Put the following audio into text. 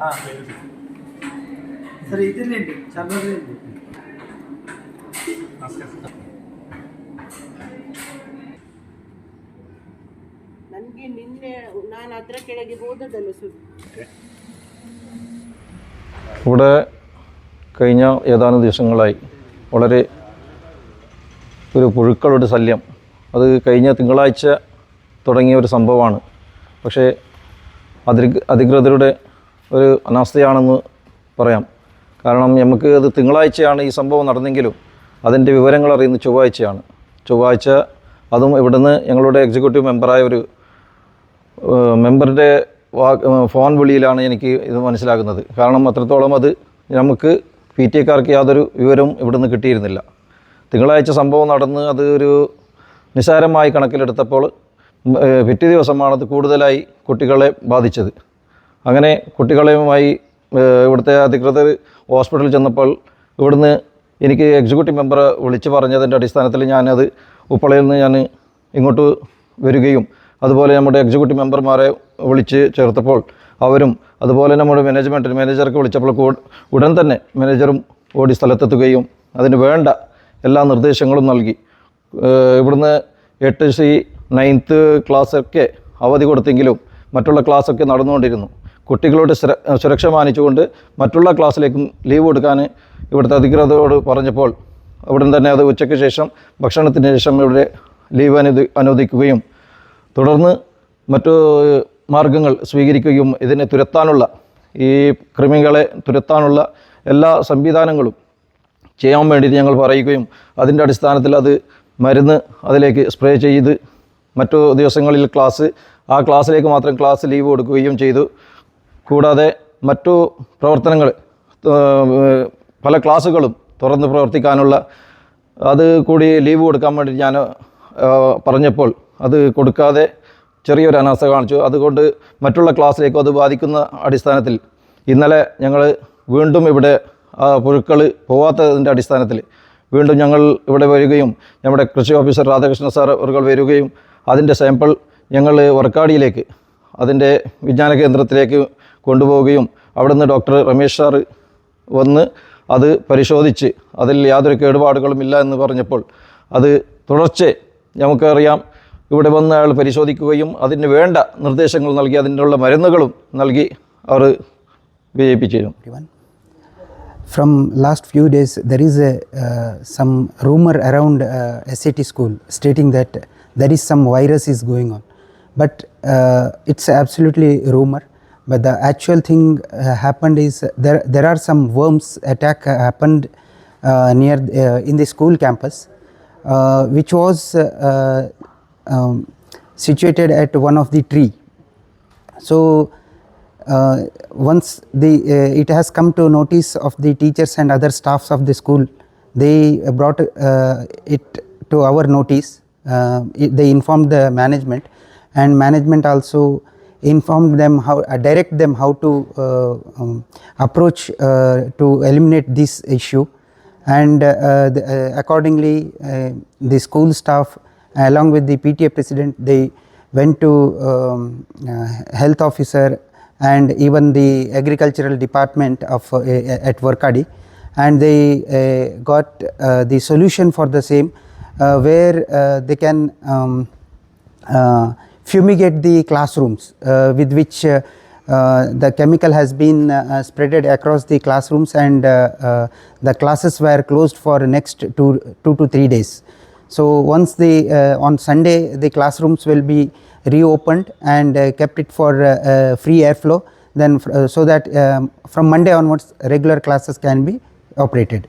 ആ ಸರ್ ಇದರಲ್ಲಿ ಚಾಮರಾಜ ನನಗೆ ನಿನ್ನೆ ನಾನು ಅದರ ಕೆಳಗೆ ಹೋದದಲ್ಲ ಸುದ್ದಿ ഇവിടെ കഴിഞ്ഞ ഏതാനും ദിവസങ്ങളായി വളരെ ഒരു പുഴുക്കളുടെ ശല്യം അത് കഴിഞ്ഞ തിങ്കളാഴ്ച തുടങ്ങിയ ഒരു സംഭവമാണ് പക്ഷേ അധി അധികൃതരുടെ ഒരു അനാസ്ഥയാണെന്ന് പറയാം. കാരണം നമുക്ക് അത് തിങ്കളാഴ്ചയാണ് ഈ സംഭവം നടന്നെങ്കിലും അതിന്റെ വിവരങ്ങൾ അറിയുന്നത് ചൊവ്വാഴ്ചയാണ്. ചൊവ്വാഴ്ച അതും ഇവിടുന്ന് ഞങ്ങളുടെ എക്സിക്യൂട്ടീവ് മെമ്പറായ ഒരു മെമ്പറുടെ ഫോൺ വിളിയിലാണ് എനിക്ക് ഇത് മനസ്സിലാകുന്നത്. കാരണം അത്രത്തോളം അത് നമുക്ക് പി ടി എക്കാർക്ക് യാതൊരു വിവരവും ഇവിടുന്ന് കിട്ടിയിരുന്നില്ല. തിങ്കളാഴ്ച സംഭവം നടന്ന് അത് ഒരു നിസ്സാരമായി കണക്കിലെടുത്തപ്പോൾ പിറ്റേ ദിവസമാണ് അത് കൂടുതലായി കുട്ടികളെ ബാധിച്ചത്. അങ്ങനെ കുട്ടികളെയുമായി ഇവിടുത്തെ അധികൃതർ ഹോസ്പിറ്റലിൽ ചെന്നപ്പോൾ ഇവിടുന്ന് എനിക്ക് എക്സിക്യൂട്ടീവ് മെമ്പർ വിളിച്ച് പറഞ്ഞതിന്റെ അടിസ്ഥാനത്തിൽ ഞാനത് ഉപ്പളയിൽ നിന്ന് ഞാൻ ഇങ്ങോട്ട് വരികയും അതുപോലെ നമ്മുടെ എക്സിക്യൂട്ടീവ് മെമ്പർമാരെ വിളിച്ച് ചേർത്തപ്പോൾ അവരും അതുപോലെ നമ്മുടെ മാനേജ്മെന്റ് മാനേജർക്ക് വിളിച്ചപ്പോൾ ഉടൻ തന്നെ മാനേജറും ഓടി സ്ഥലത്തെത്തുകയും അതിന് വേണ്ട എല്ലാ നിർദ്ദേശങ്ങളും നൽകി. ഇവിടുന്ന് എട്ട് സി നയൻത്ത് ക്ലാസ്സൊക്കെ അവധി കൊടുത്തെങ്കിലും മറ്റുള്ള ക്ലാസ്സൊക്കെ നടന്നുകൊണ്ടിരുന്നു. കുട്ടികളുടെ സുര- സുരക്ഷ മാനിച്ചുകൊണ്ട് മറ്റുള്ള ക്ലാസ്സിലേക്കും ലീവ് കൊടുക്കാൻ ഇവിടുത്തെ അധികൃതരോട് പറഞ്ഞപ്പോൾ അവിടെ തന്നെ അത് ഉച്ചയ്ക്ക് ശേഷം ഭക്ഷണത്തിന് ശേഷം ഇവിടെ ലീവ് അനുദി അനുവദിക്കുകയും തുടർന്ന് മറ്റു മാർഗങ്ങൾ സ്വീകരിക്കുകയും ഇതിനെ തുരത്താനുള്ള ഈ കൃമികളെ തുരത്താനുള്ള എല്ലാ സംവിധാനങ്ങളും ചെയ്യാൻ വേണ്ടിയിട്ട് ഞങ്ങൾ പറയുകയും അതിന്റെ അടിസ്ഥാനത്തിൽ അത് മരുന്ന് അതിലേക്ക് സ്പ്രേ ചെയ്ത് മറ്റു ദിവസങ്ങളിൽ ക്ലാസ് ആ ക്ലാസ്സിലേക്ക് മാത്രം ക്ലാസ് ലീവ് കൊടുക്കുകയും ചെയ്തു. കൂടാതെ മറ്റു പ്രവർത്തനങ്ങൾ പല ക്ലാസ്സുകളും തുറന്ന് പ്രവർത്തിക്കാനുള്ള അത് കൂടി ലീവ് കൊടുക്കാൻ വേണ്ടി ഞാൻ പറഞ്ഞപ്പോൾ അത് കൊടുക്കാതെ ചെറിയൊരു അനാസ്ഥ കാണിച്ചു. അതുകൊണ്ട് മറ്റുള്ള ക്ലാസ്സിലേക്കും അത് ബാധിക്കുന്ന അടിസ്ഥാനത്തിൽ ഇന്നലെ ഞങ്ങൾ വീണ്ടും ഇവിടെ പുഴുക്കൾ പോവാത്തതിന്റെ അടിസ്ഥാനത്തിൽ വീണ്ടും ഞങ്ങൾ ഇവിടെ വരികയും നമ്മുടെ കൃഷി ഓഫീസർ രാധാകൃഷ്ണ സാർ അവർ വരികയും അതിന്റെ സാമ്പിൾ ഞങ്ങൾ വർക്കാടിയിലേക്ക് അതിന്റെ വിജ്ഞാന കേന്ദ്രത്തിലേക്ക് കൊണ്ടുപോവുകയും അവിടുന്ന് ഡോക്ടർ രമേശ് സാറ് വന്ന് അത് പരിശോധിച്ച് അതിൽ യാതൊരു കേടുപാടുകളും ഇല്ല എന്ന് പറഞ്ഞപ്പോൾ അത് തുടർച്ചെ നമുക്കറിയാം ഇവിടെ വന്ന് അയാൾ പരിശോധിക്കുകയും അതിന് വേണ്ട നിർദ്ദേശങ്ങൾ നൽകി അതിനുള്ള മരുന്നുകളും നൽകി അവർ വിജയിപ്പിച്ചിരുന്നു from last few days, there is a, uh, some rumor around uh, SAT school stating that there is some virus is going on. But uh, it's absolutely rumor. But the actual thing uh, happened is there, there are some worms attack uh, happened uh, near uh, in the school campus, uh, which was uh, uh, um, situated at one of the tree. So uh, once the uh, it has come to notice of the teachers and other staffs of the school, they brought uh, it to our notice. Uh, it- they informed the management, and management also informed them how uh, direct them how to uh, um, approach uh, to eliminate this issue. And uh, the, uh, accordingly uh, the school staff along with the PTA president they went to um, uh, health officer and even the agricultural department of uh, at Workadi. And they uh, got uh, the solution for the same. uh, where uh, they can um, uh, fumigate the classrooms uh, with which uh, uh, the chemical has been uh, uh, spreaded across the classrooms and uh, uh, the classes were closed for next two, two to three days. So once the uh, on Sunday the classrooms will be reopened and uh, kept it for uh, uh, free airflow then uh, so that um, from Monday onwards regular classes can be operated.